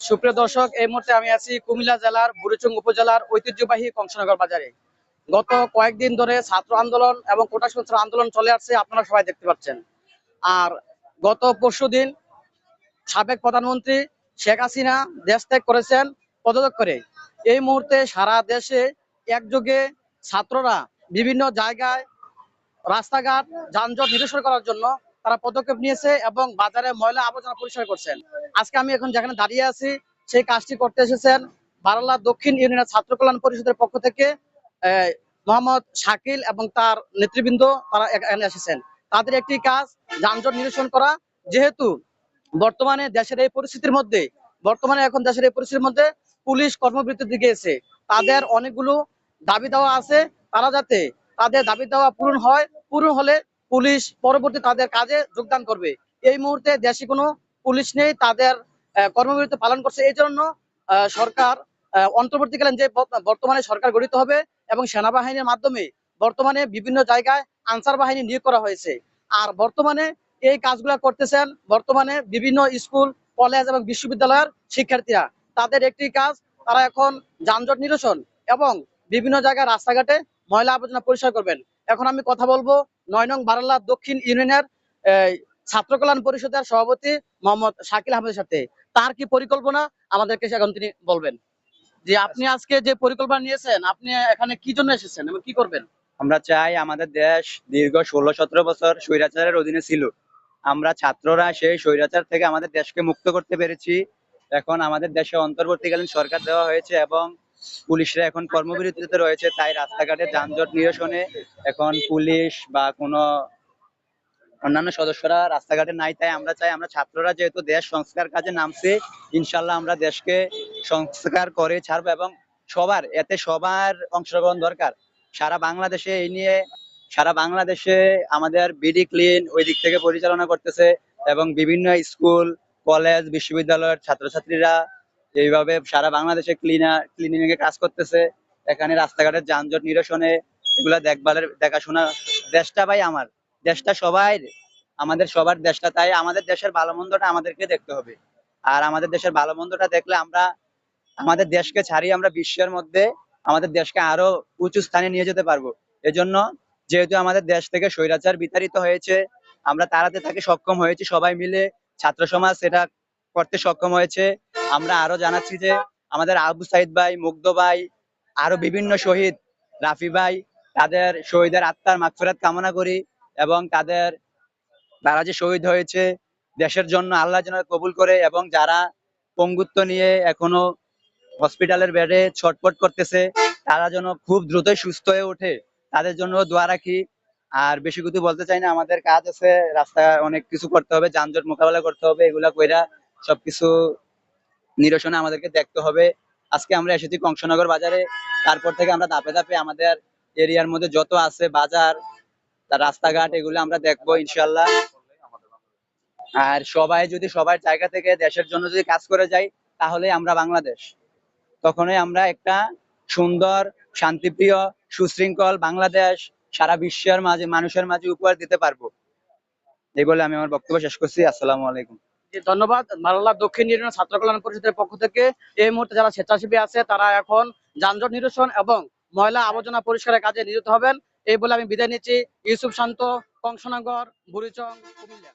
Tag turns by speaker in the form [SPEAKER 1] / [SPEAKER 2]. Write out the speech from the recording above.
[SPEAKER 1] সুপ্রিয় দর্শক, এই মুহূর্তে আমি আছি কুমিল্লা জেলার বুড়িচুং উপজেলার ঐতিহ্যবাহী কংসনগর বাজারে। গত কয়েকদিন ধরে ছাত্র আন্দোলন এবং কোটা সংস্কার আন্দোলন চলে আসছে, আপনারা সবাই দেখতে পাচ্ছেন। আর গত পরশুদিন সাবেক প্রধানমন্ত্রী শেখ হাসিনা দেশ ত্যাগ করেছেন পদত্যাগ করে। এই মুহূর্তে সারা দেশে একযোগে ছাত্ররা বিভিন্ন জায়গায় রাস্তাঘাট, যানজট নিরসন করার জন্য তারা পদক্ষেপ নিয়েছে এবং বাজারে ময়লা আবর্জনা পরিষ্কার করছেন। আজকে আমি এখন যেখানে দাঁড়িয়ে আছি, সেই কাজটি করতে এসেছেন বারালা দক্ষিণ ইউনিয়নের ছাত্র কল্যাণ পরিষদের পক্ষ থেকে মোহাম্মদ শাকিল এবং তার নেতৃবৃন্দ তারা এখানে এসেছেন। তাদের একটি কাজ, যানজট নিরসন করা। যেহেতু বর্তমানে দেশের এই পরিস্থিতির মধ্যে, বর্তমানে এখন দেশের এই পরিস্থিতির মধ্যে পুলিশ কর্মবৃত্তির দিকে এসে তাদের অনেকগুলো দাবি দেওয়া আছে। তারা যাতে তাদের দাবি দেওয়া পূরণ হয়, পূরণ হলে পুলিশ পরবর্তী তাদের কাজে যোগদান করবে। এই মুহূর্তে দেশে কোনো পুলিশ নেই, তাদের কর্মবিরতি পালন করছে। এই জন্য সরকার অন্তর্বর্তীকালীন যে বর্তমানে সরকার গঠিত হবে এবং সেনাবাহিনীর মাধ্যমে বর্তমানে বিভিন্ন জায়গায় আনসার বাহিনী নিয়োগ করা হয়েছে। আর বর্তমানে এই কাজগুলো করতেছেন বর্তমানে বিভিন্ন স্কুল, কলেজ এবং বিশ্ববিদ্যালয়ের শিক্ষার্থীরা। তাদের একটি কাজ, তারা এখন যানজট নিরসন এবং বিভিন্ন জায়গায় রাস্তাঘাটে ময়লা আবর্জনা পরিষ্কার করবেন। এখন আমি কথা বলব নয় নং বারাল্লা দক্ষিণ ইউনিয়নের ছাত্র কল্যাণ পরিষদের সভাপতি মোহাম্মদ শাকিল আহমেদের সাথে। তার কি পরিকল্পনা? আমাদেরকে এখন তিনি বলবেন। যে আপনি আজকে যে পরিকল্পনা নিয়েছেন, আপনি এখানে কি জন্য এসেছেন এবং কি করবেন?
[SPEAKER 2] আমরা চাই আমাদের দেশ দীর্ঘ ষোলো সতেরো বছর স্বৈরাচারের অধীনে ছিল। আমরা ছাত্ররা সেই স্বৈরাচার থেকে আমাদের দেশকে মুক্ত করতে পেরেছি। এখন আমাদের দেশে অন্তর্বর্তীকালীন সরকার দেওয়া হয়েছে এবং পুলিশরা এখন কর্মবিরতিতে রয়েছে, তাই রাস্তাঘাটে যানজট নিরসনে এখন পুলিশ বা কোনো অন্যান্য সদস্যরা রাস্তাঘাটে নাই, তাই আমরা চাই আমরা ছাত্ররা যেহেতু দেশ সংস্কার কাজে নামছে, ইনশাল্লাহ আমরা দেশকে সংস্কার করে ছাড়বো এবং সবার, এতে সবার অংশগ্রহণ দরকার। সারা বাংলাদেশে এই নিয়ে, সারা বাংলাদেশে আমাদের বিডি ক্লিন ওই দিক থেকে পরিচালনা করতেছে এবং বিভিন্ন স্কুল, কলেজ, বিশ্ববিদ্যালয়ের ছাত্রছাত্রীরা এইভাবে সারা বাংলাদেশে ক্লিনার ক্লিনিং এ কাজ করতেছে, এখানে রাস্তাঘাটের যানজট নিরসনে এগুলা দেখভালের, দেখাশোনা দেশটা ভাই আমার, দেশটা সবাই, আমাদের সবার দেশটা, তাই আমাদের দেশের ভালো মন্দটা আমাদেরকে দেখতে হবে। আর আমাদের দেশের ভালো মন্দটা দেখলে আমরা, আমাদের দেশকে ছাড়িয়ে আমরা বিশ্বের মধ্যে আমাদের দেশকে আরও উঁচু স্থানে নিয়ে যেতে পারব। এজন্য যেহেতু আমাদের দেশ থেকে স্বৈরাচার বিতাড়িত হয়েছে, আমরা তাড়াতে তাকে সক্ষম হয়েছি, সবাই মিলে ছাত্র সমাজ সেটা করতে সক্ষম হয়েছে আমরা আরও জানাচ্ছি যে আমাদের আবু সাইদ ভাই, মুগ্ধ ভাই, আরও বিভিন্ন শহীদ, রাফি ভাই, তাদের শহীদের আত্মার মাগফিরাত কামনা করি এবং তাদের, তারা যে শহীদ হয়েছে দেশের জন্য আল্লাহ যেন কবুল করে এবং যারা পঙ্গুত্ব নিয়ে এখনও হসপিটালের বেডে ছটফট করতেছে, তারা যেন খুব দ্রুতই সুস্থ হয়ে ওঠে। তাদের জন্য দোয়া রাখি। আর বেশি কিছু বলতে চাই না, আমাদের কাজ আছে, রাস্তায় অনেক কিছু করতে হবে, যানজট মোকাবেলা করতে হবে, এগুলা কইরা সবকিছু নিরসনে আমাদেরকে দেখতে হবে। আজকে আমরা এসেছি কংসনগর বাজারে। তারপর থেকে আমরা ধাপে ধাপে আমাদের এরিয়ার মধ্যে যত আছে বাজার তার রাস্তাঘাট এগুলো আমরা দেখব ইনশাল্লাহ আর সবাই যদি সবার জায়গা থেকে দেশের জন্য যদি কাজ করে যাই, তাহলে আমরা বাংলাদেশ। তখনই আমরা একটা সুন্দর, শান্তিপ্রিয়, সুশৃঙ্খল বাংলাদেশ সারা বিশ্বের মাঝে, মানুষের মাঝে উপহার দিতে পারব। এই বলে আমি আমার বক্তব্য শেষ করছি। আসসালামু আলাইকুম।
[SPEAKER 1] ধন্যবাদ। মারাল্লা দক্ষিণ ইউনিয়ন ছাত্র কল্যাণ পরিষদের পক্ষ থেকে এই মুহূর্তে যারা স্বেচ্ছাসেবী আছে, তারা এখন যানজট নিরসন এবং ময়লা আবর্জনা পরিষ্কারের কাজে নিযুক্ত হবেন। এই বলে আমি বিদায় নিচ্ছি। ইউসুফ শান্ত, কংসনগর, বুড়িচং, কুমিল্লা।